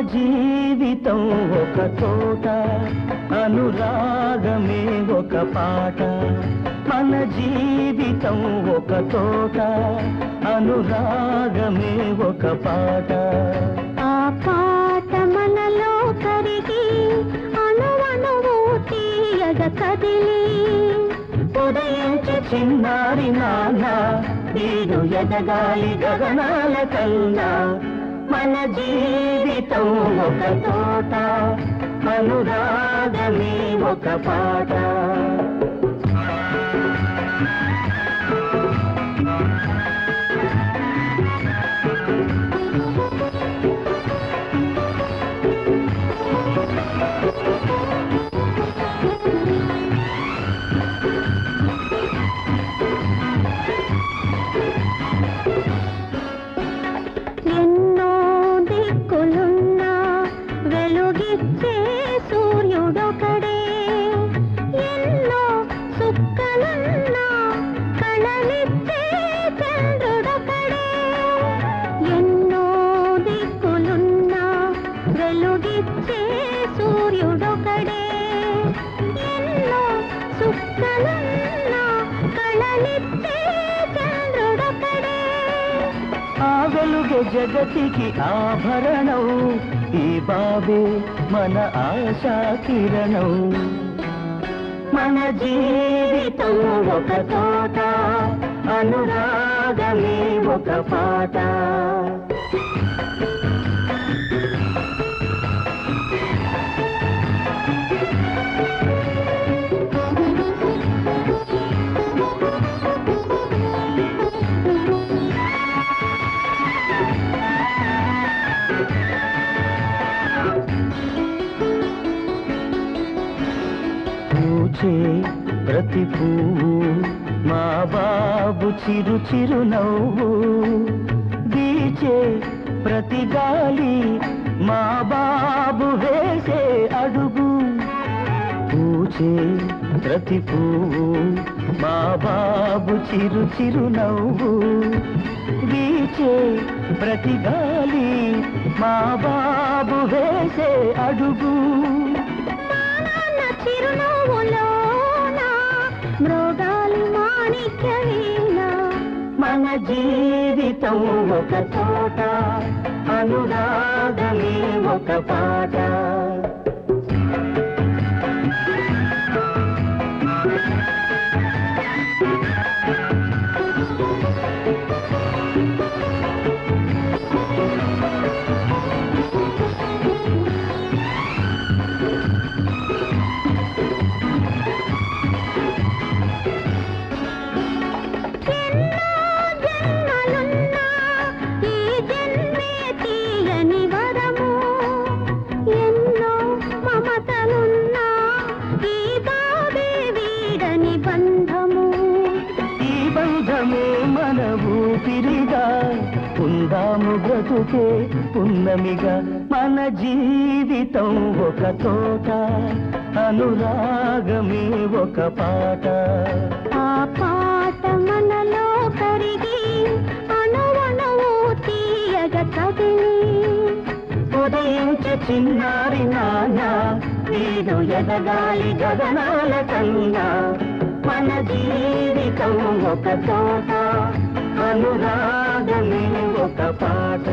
జీవితం ఒక తోట అనురాగమే ఒక పాట. మన జీవితం ఒక తోట అనురాగమే ఒక పాట. ఆ పాట మనలో కరిగి అణువణువు తీయగ కదిలి. ఉదయించే చిన్నారి నాన్న వీడు ఎదగాలి గగనాల కన్నా. మన జీవితం ఒక తోట అనురాగమే ఒక పాట. సూర్యుడొకడే. ఎన్నో సుక్కలున్నా కళలిచ్చే చంద్రుడొకడే. ఆ వెలుగే జగతికి ఆభరణం ఈ బాబే మన ఆశా కిరణం. మన జీవితం ఒక తోట అనురాగమే ఒక పాట. పూచే ప్రతి పువ్వు మా బాబు చిరు చిరు నవ్వు వీచే ప్రతి గాలి మా బాబు వేసే అడుగు పూచే ప్రతి పువ్వు మా బాబు చిరు చిరు నవ్వు వీచే ప్రతి గాలి మా బాబు వేసే అడుగు మన జీవితం ఒక తోట అనురాగమే ఒక పాట. ఉందాము బ్రతుకే పున్నమిగా మన జీవితం ఒక తోట అనురాగమే ఒక పాట. ఆ పాట మనలో కరిగి అణువణువు తీయగ కదిలి. ఉదయించే చిన్నారి నాన్న వీడు ఎదగాలి గగనాల కన్నా. మన జీవితం ఒక తోట. అనురాగమే ఒక పాట.